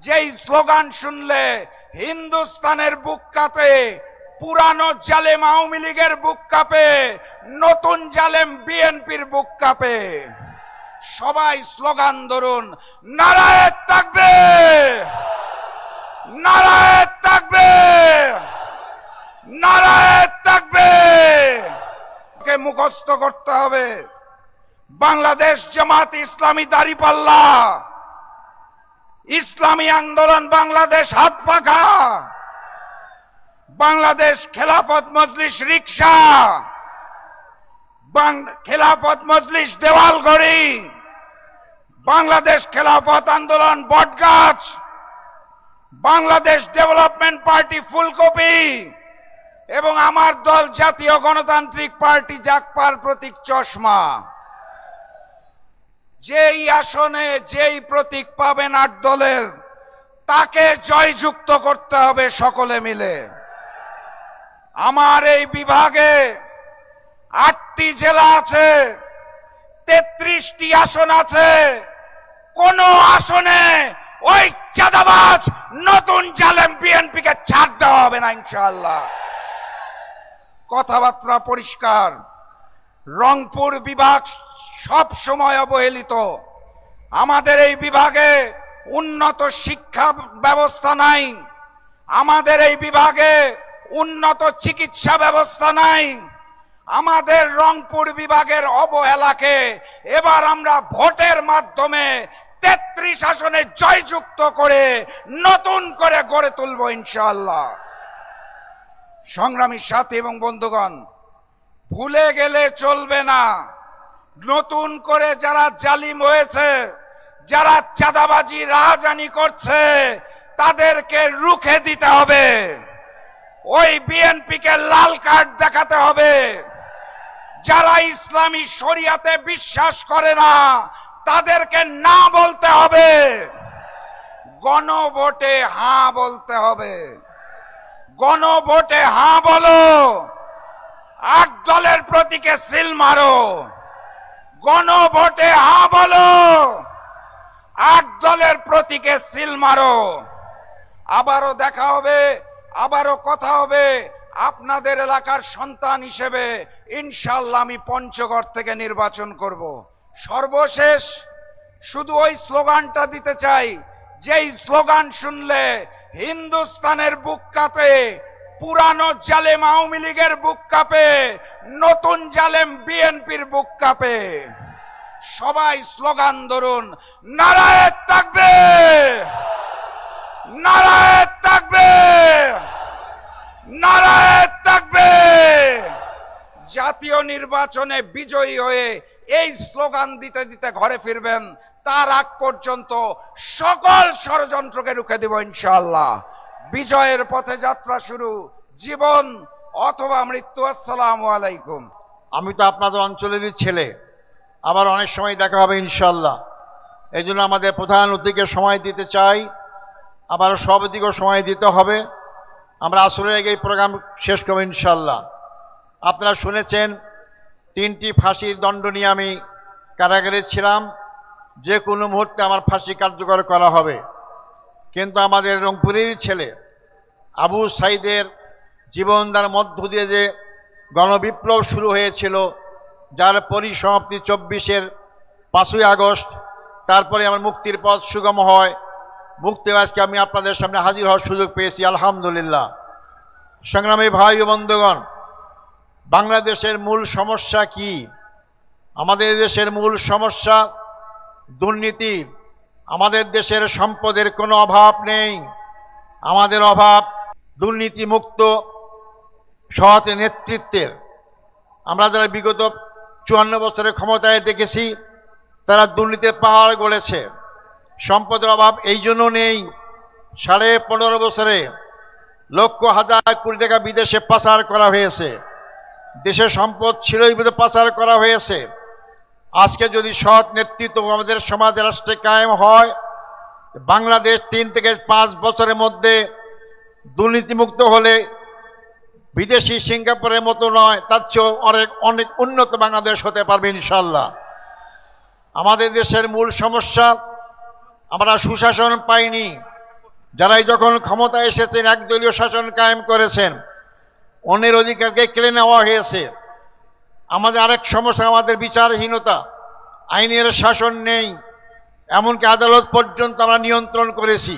যেই স্লোগান শুনলে হিন্দুস্তানের বুক কাঁপে, পুরানো জালেম আওয়ামী লীগের বুক কাঁপে, নতুন জালেম বিএনপির বুক কাঁপে। সবাই স্লোগান ধরুন, নারায়ণ থাকবে! নারায়ণ থাকবে! নারায়ণ থাকবে! কে মুখস্থ করতে হবে? বাংলাদেশ জামাত ইসলামী দাঁড়িপাল্লা ইসলামী আন্দোলন বাংলাদেশ হাত পাখা। বাংলাদেশ খেলাফত মজলিস রিক্সা। খেলাফত মজলিস দেওয়ালগড়ি বাংলাদেশ খেলাফত আন্দোলন বটগাছ। বাংলাদেশ ডেভেলপমেন্ট পার্টি ফুলকপি। এবং আমার দল জাতীয় গণতান্ত্রিক পার্টি জাকপার প্রতীক চশমা। যেই আসনে যেই প্রতীক পাবেন আট দলের, তাকে জয়যুক্ত করতে হবে সকলে মিলে। আমার এই বিভাগে আটটি জেলা আছে, তেত্রিশটি আসন আছে, কোন আসনে ওই চাঁদাবাজ নতুন জালেম বিএনপিকে ছাড় দেওয়া হবে না ইনশাল্লাহ কথাবার্তা পরিষ্কার। রংপুর বিভাগ সব সময় অবহেলিত। আমাদের এই বিভাগে উন্নত শিক্ষা ব্যবস্থা নাই। আমাদের এই বিভাগে উন্নত চিকিৎসা ব্যবস্থা নাই। আমাদের রংপুর বিভাগের অবহেলাকে এবার আমরা ভোটের মাধ্যমে তেত্রিশ আসনে জয়যুক্ত করে নতুন করে গড়ে তুলব ইনশাআল্লাহ। সংগ্রামী সাথী এবং বন্ধুগণ, ভুলে গেলে চলবে না। নতুন করে যারা জালিম হয়েছে, যারা চাঁদাবাজি, রাহাজানি করছে, তাদেরকে রুখে দিতে হবে। ওই বিএনপিকে লাল কার্ড দেখাতে হবে। যারা ইসলামী শরিয়াতে বিশ্বাস করে না, তাদেরকে না বলতে হবে। গণভোটে হ্যাঁ বলতে হবে। গণভোটে হ্যাঁ বলো। আট দলের প্রতীকে সিল মারো। গণভোটে হা বলো। আট দলের প্রতীকে সিল মারো। আবারও দেখা হবে, আবারও কথা হবে আপনাদের এলাকার সন্তান হিসেবে। ইনশাল্লাহ আমি পঞ্চগড় থেকে নির্বাচন করব। সর্বশেষ শুধু ওই স্লোগানটা দিতে চাই, যেই স্লোগান শুনলে হিন্দুস্তানের বুক কাঁপে পুরানো জালেম আওয়ামী লীগের বুক কাঁপে, নতুন জালেম বিএনপির বুক কাঁপে। সবাই স্লোগান ধরুন, নারায়ণ থাকবে! নারায়ণ থাকবে! নারায়ণ থাকবে! জাতীয় নির্বাচনে বিজয়ী হয়ে এই স্লোগান দিতে দিতে ঘরে ফিরবেন, তার আগ পর্যন্ত সকল ষড়যন্ত্রকে রুখে দেব ইনশাআল্লাহ। বিজয়ের পথে যাত্রা শুরু। জীবন অথবা মৃত্যু, আসসালামু আলাইকুম। আমি তো আপনাদের অঞ্চলেরই ছেলে। আবার অনেক সময় দেখা হবে ইনশাল্লাহ এই জন্য আমাদের প্রধান অতিথিকে সময় দিতে চাই। আবার সব সভাপতিকেও সময় দিতে হবে। আমরা আসলে এই প্রোগ্রাম শেষ করব ইনশাল্লাহ আপনারা শুনেছেন, তিনটি ফাঁসির দণ্ড নিয়ে আমি কারাগারে ছিলাম। যে কোনো মুহূর্তে আমার ফাঁসি কার্যকর করা হবে। কিন্তু আমাদের রংপুরেরই ছেলে আবু সাইদের জীবনদার মধ্য দিয়ে যে গণবিপ্লব শুরু হয়েছিল, যার পরিসমাপ্তি চব্বিশের পাঁচই আগস্ট, তারপরে আমার মুক্তির পথ সুগম হয়। মুক্তি আজকে আমি আপনাদের সামনে হাজির হওয়ার সুযোগ পেয়েছি, আলহামদুলিল্লাহ। সংগ্রামী ভাই বন্ধুগণ, বাংলাদেশের মূল সমস্যা কি? আমাদের দেশের মূল সমস্যা দুর্নীতি আমাদের দেশের সম্পদের কোনো অভাব নেই। আমাদের অভাব দুর্নীতিমুক্ত সৎ নেতৃত্বের। আমরা যারা বিগত চুয়ান্ন বছরের ক্ষমতায় দেখেছি, তারা দুর্নীতির পাহাড় গড়েছে। সম্পদের অভাব এই জন্য নেই। সাড়ে পনেরো বছরে লক্ষ হাজার কোটি টাকা বিদেশে পাচার করা হয়েছে। দেশের সম্পদ বলে পাচার করা হয়েছে। আজকে যদি সৎ নেতৃত্ব আমাদের সমাজ রাষ্ট্রে কায়েম হয়, বাংলাদেশ তিন থেকে পাঁচ বছরের মধ্যে দুর্নীতিমুক্ত হলে, বিদেশি সিঙ্গাপুরের মতো নয়, তার চেয়েও অনেক অনেক উন্নত বাংলাদেশ হতে পারবে ইনশাল্লাহ আমাদের দেশের মূল সমস্যা, আমরা সুশাসন পাইনি। যারাই যখন ক্ষমতায় এসেছেন, একদলীয় শাসন কায়েম করেছেন, অন্যের অধিকারকে কেড়ে নেওয়া হয়েছে। আমাদের আরেক সমস্যা, আমাদের বিচারহীনতা। আইনের শাসন নেই, এমনকি আদালত পর্যন্ত আমরা নিয়ন্ত্রণ করেছি।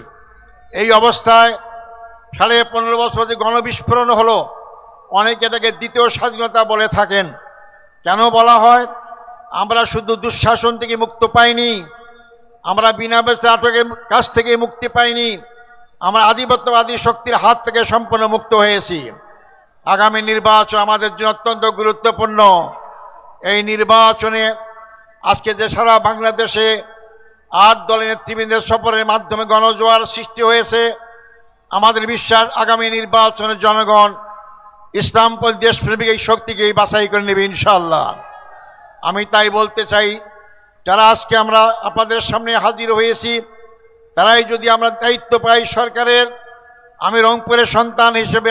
এই অবস্থায় সাড়ে পনেরো বছর যে গণবিস্ফোরণ হলো, অনেকে এটাকে দ্বিতীয় স্বাধীনতা বলে থাকেন। কেন বলা হয়? আমরা শুধু দুঃশাসন থেকে মুক্ত পাইনি, আমরা বিনা বেচে আটকের কাছ থেকে মুক্তি পাইনি, আমরা আধিপত্যবাদী শক্তির হাত থেকে সম্পূর্ণ মুক্ত হয়েছি। আগামী নির্বাচন আমাদের জন্য অত্যন্ত গুরুত্বপূর্ণ। এই নির্বাচনে আজকে যে সারা বাংলাদেশে আট দলের নেতৃবৃন্দের সফরের মাধ্যমে গণজোয়ার সৃষ্টি হয়েছে, আমাদের বিশ্বাস আগামী নির্বাচনে জনগণ ইসলামপল দেশপ্রেমিক এই শক্তিকেই বাছাই করে নেবে ইনশাল্লাহ আমি তাই বলতে চাই, যারা আজকে আমরা আপনাদের সামনে হাজির হয়েছি, তারাই যদি আমরা দায়িত্ব পাই সরকারের, আমি রংপুরের সন্তান হিসেবে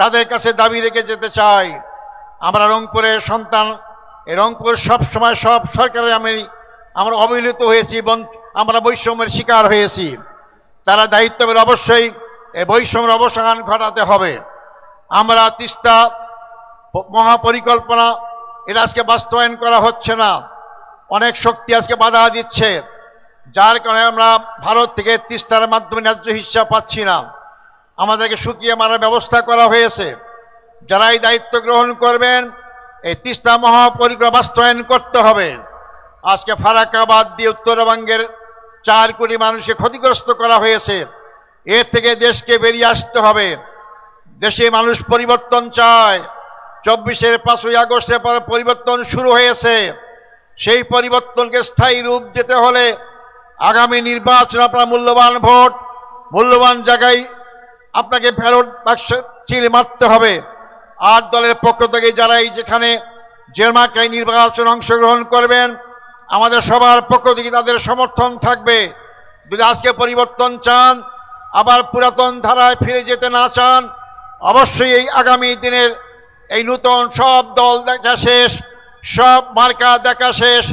তাদের কাছে দাবি রেখে যেতে চাই। আমরা রংপুরের সন্তান। রংপুর সব সময় সব সরকারে আমি, আমরা অবহেলিত হয়েছি এবং আমরা বৈষম্যের শিকার হয়েছি। তারা দায়িত্ব পেলে অবশ্যই এই বৈষম্যের অবসান ঘটাতে হবে। আমরা তিস্তা মহাপরিকল্পনা, এটা আজকে বাস্তবায়ন করা হচ্ছে না। অনেক শক্তি আজকে বাধা দিচ্ছে। যার কারণে আমরা ভারত থেকে তিস্তার মাধ্যমে ন্যায্য হিসাব পাচ্ছি না। আমাদেরকে শুকিয়ে মারার ব্যবস্থা করা হয়েছে। যারাই দায়িত্ব গ্রহণ করবেন, এই তিস্তা মহাপরিকল্পনা বাস্তবায়ন করতে হবে। আজকে ফারাকাবাদ দিয়ে উত্তরবঙ্গের চার কোটি মানুষকে ক্ষতিগ্রস্ত করা হয়েছে। এর থেকে দেশকে বেরিয়ে আসতে হবে। দেশে মানুষ পরিবর্তন চায়। চব্বিশের পাঁচই আগস্টের পর পরিবর্তন শুরু হয়েছে। সেই পরিবর্তনকে স্থায়ী রূপ দিতে হলে আগামী নির্বাচন আপনার মূল্যবান ভোট, মূল্যবান জায়গায় আপনাকে ফেরত বাক্স চিল মারতে হবে। আর দলের পক্ষ থেকে যারা এই যেখানে জেরমাকায় নির্বাচন অংশগ্রহণ করবেন, আমাদের সবার পক্ষ থেকে তাদের সমর্থন থাকবে। যদি আজকে পরিবর্তন চান, আবার পুরাতন ধারায় ফিরে যেতে না চান, অবশ্যই এই আগামী দিনের এই নূতন সব দল দেখা শেষ, সব মার্কা দেখা শেষ।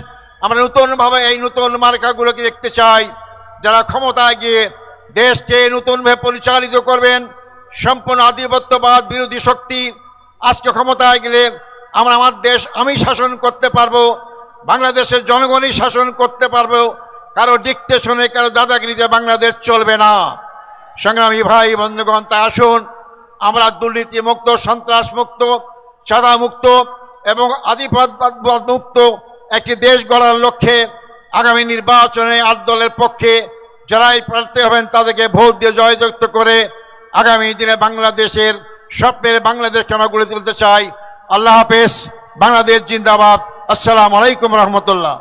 আমরা নতুনভাবে এই নতুন মার্কাগুলোকে দেখতে চাই। যারা ক্ষমতায় গিয়ে দেশকে নতুনভাবে পরিচালিত করবেন, সম্পূর্ণ আধিপত্যবাদ, বিরোধী শক্তি। আজকে ক্ষমতায় গেলে আমরা আমার দেশ আমি শাসন করতে পারব, বাংলাদেশের জনগণই শাসন করতে পারব, কারও ডিকটেশনে কারও দাদাগিরিতে বাংলাদেশ চলবে না। সংগ্রামী ভাই, বন্ধুগণ তা আসুন, আমরা দুর্নীতি মুক্ত, সন্ত্রাস মুক্ত, চাঁদা মুক্ত এবং আধিপত্যবাদ মুক্ত একটি দেশ গড়ার লক্ষ্যে আগামী নির্বাচনে আট দলের পক্ষে যারাই প্রার্থী হবেন তাদেরকে ভোট দিয়ে জয়যুক্ত করে আগামী দিনে বাংলাদেশের স্বপ্নের বাংলাদেশকে আমরা গড়ে তুলতে চাই। আল্লাহ হাফেজ, বাংলাদেশ জিন্দাবাদ। আসসালাম আলাইকুম রহমতুল্লাহ।